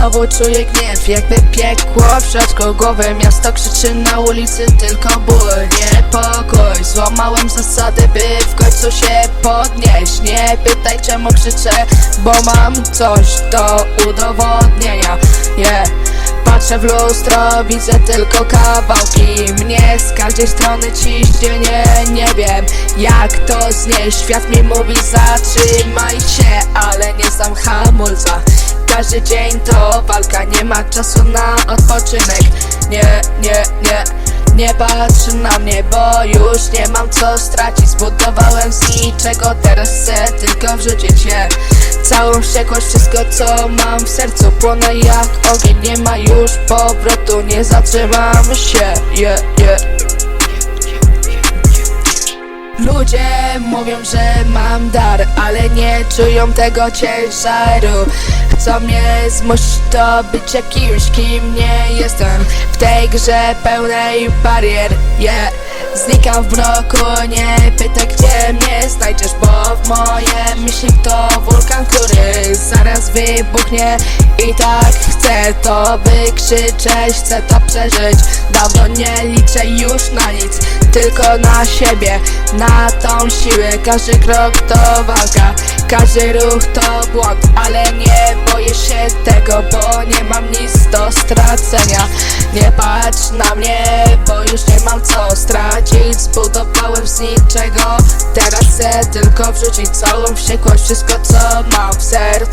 Znowu czuję gniew, jakby piekło w środku głowy. Miasto krzyczy na ulicy, tylko ból, niepokój. Złamałem zasady, by w końcu się podnieść. Nie pytaj czemu krzyczę, bo mam coś do udowodnienia. Yeah Patrzę w lustro, widzę tylko kawałki. Mnie z każdej strony ciśnie, nie, nie wiem Jak to znieść, świat mi mówi zatrzymaj się Ale nie znam hamulca Każdy dzień to walka, nie ma czasu na odpoczynek. Nie, nie, nie nie patrz na mnie, bo już nie mam co stracić. Zbudowałem z niczego, teraz chcę tylko wrzucić je Całą wściekłość, wszystko co mam w sercu Płonę jak ogień, nie ma już powrotu Nie zatrzymam się, yeah, yeah Ludzie mówią, że mam dar, ale nie czują tego ciężaru. Chcą mnie zmusić do bycia kimś, kim nie jestem. W tej grze pełnej barier, yeah. Znikam w mroku, nie pytaj gdzie mnie znajdziesz Bo w moje myśli to wulkan, który zaraz wybuchnie I tak chcę to wykrzyczeć, chcę to przeżyć. Dawno nie liczę już na nic, tylko na siebie Na tą siłę, każdy krok to walka Każdy ruch to błąd, ale nie boję się tego Bo nie mam nic do stracenia. Nie patrz na mnie, bo już nie mam co stracić. Zbudowałem z niczego Teraz chcę tylko wrzucić całą wściekłość. Wszystko co mam w sercu